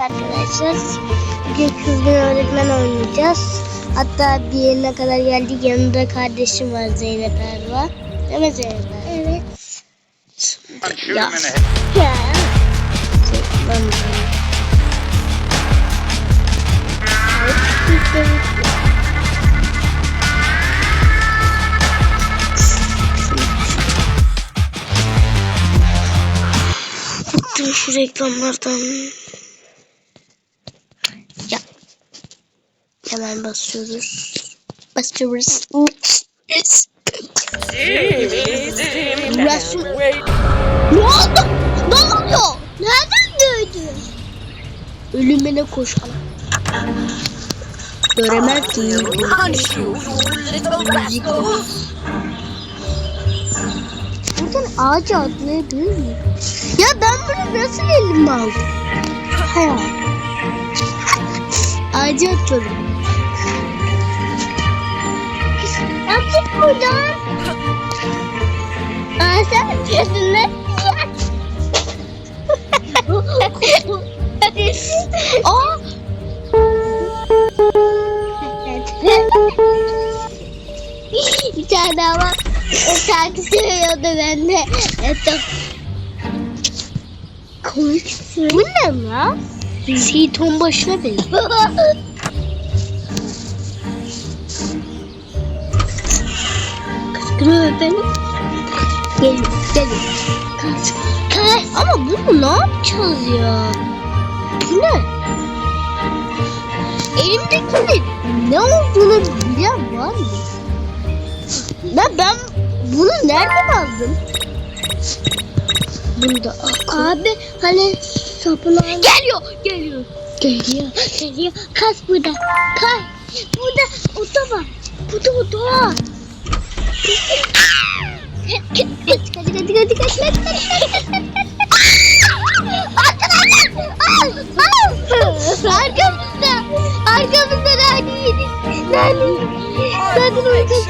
arkadaşlar. Bugün kızgın öğretmen oynayacağız. Hatta bir yerine kadar geldik. Yanında kardeşim var Zeynep Erva. Değil mi Zeynep Erva? Evet. Ya. Ya. Bıktım şu reklamlardan. Hemen basıyoruz. Basıyoruz. Burası... Ne oldu? Ne oluyor? Nereden gördün? Ölümüne koşan. Göremez ki. Buradan ağaca atlayabilir miyim? Ya ben bunu nasıl elimle aldım? Hayır. Ağaca atıyorum. Yaptık buradan. Aa sen atıyorsun ne? Aa! Bir tane. O şarkı söylüyordu ben de. Evet. Komik. Bu ne lan? Ton başına benziyor. Kıskırıyor benim. Gelin, gelin. Kaç, kaç. Ama bunu ne yapacağız ya? Bu ne? Elimdekinin ne olduğunu bilen var mı? Ben, ben bunu nereden aldım? Bunda Abi hani sapına... Geliyor, geliyor. Geliyor, geliyor. Kaç burada. Kaç. Burada oda var. Burada oda var kaç kaç kaç kaç kaç kaç Arkadaşlar arkamızda arkamızda nerede yedik nerede nerede uyuyacağız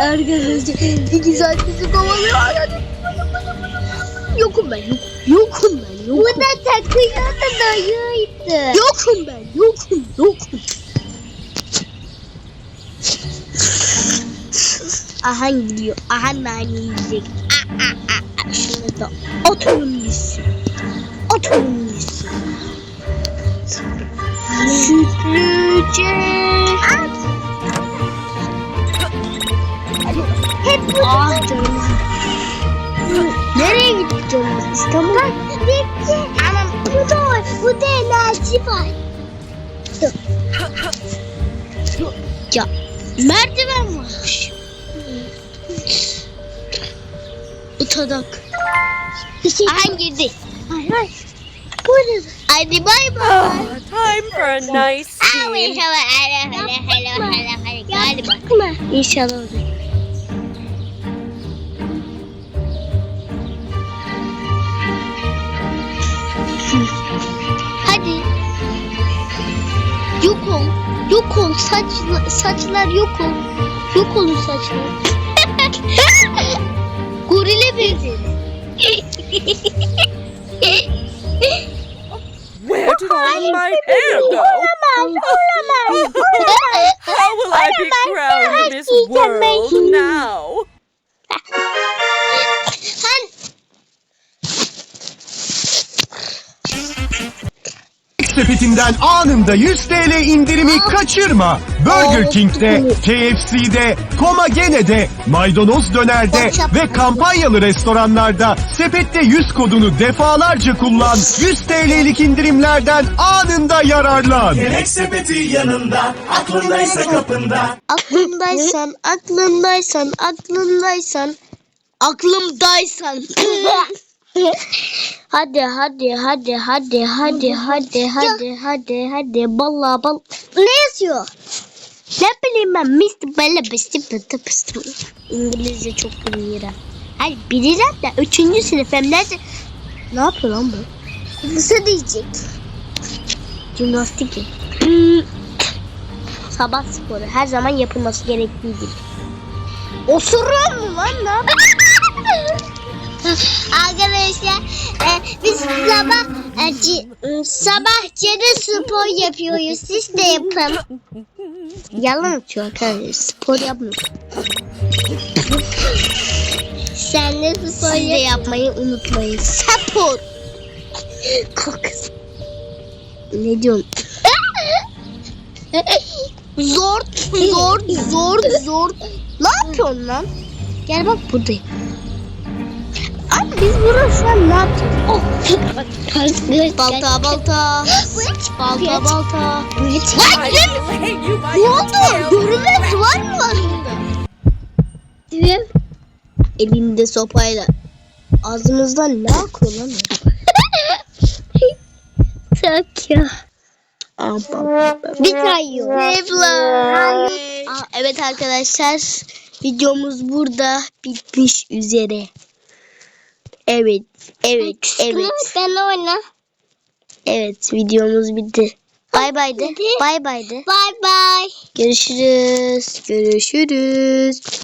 Arkadaşlar iki saat bizi kovalıyor. Yokum ben yok. Yokum ben yokum. Bu da takıyordu dayıydı. Yokum ben yokum yokum. Aha gidiyor. Aha nane yiyecek. Şunu da oturun gitsin. Oturun gitsin. Sütlüce. Hep bu ah canım. Nereye gitti canım? İstanbul. Bitti. Ama bu da var. Bu da enerji var. Ya merdiven varmış. Utadak. Aha girdi. Hayır hayır. Burada. Hadi bay bay. Ah, time for a nice Abi tea. hello hello hello hello hello galiba. İnşallah olur. Ol. Yok ol. Saç, saçlar yok ol. Yok olun saçlar. Gorile benziyor. Where did all my hair go? How will I be crowned this world now? Sepetinden anında 100 TL indirimi kaçırma. Burger King'de, KFC'de, Komagene'de, Maydanoz Döner'de ve kampanyalı restoranlarda sepette 100 kodunu defalarca kullan. 100 TL'lik indirimlerden anında yararlan. Yemek sepeti yanında, aklındaysa kapında. aklımdaysan, aklımdaysan, aklımdaysan, aklımdaysan. Hadi hadi hadi hadi hadi hadi hadi hadi hadi balla bal. Ne yazıyor? Ne bileyim ben Mr. Bella Besti Pıtı Pıstı. İngilizce çok bilmiyorum. Hayır bilirler de üçüncü sınıf hem? Ne yapıyor lan bu? Nasıl diyecek? Jimnastik. Sabah sporu her zaman yapılması gerektiği gibi. Osuruyor mu lan ne Arkadaşlar e, biz sabah e, ci- e, sabah cede spor yapıyoruz. Siz de yapın. Yalan atıyor arkadaşlar. Spor yapmıyor. Sen de spor Siz de yapmayı unutmayın. Spor. Kokusu. Ne diyorsun? zor, zor, zor, zor. Ne yapıyorsun lan? Gel bak buradayım. Biz burada şu an ne yapacağız? Oh. balta, balta. balta, balta. By Ne oldu? Görünmez var mı burada? Elinde sopayla. Ağzımızdan ne akıyor lan? Tak ya. Bir kayıyor. Aa, Evet arkadaşlar videomuz burada bitmiş üzere. Evet, evet, evet. Sen oyna. Evet videomuz bitti. Bay bay de. Bay bay de. Bye bye. Görüşürüz. Görüşürüz.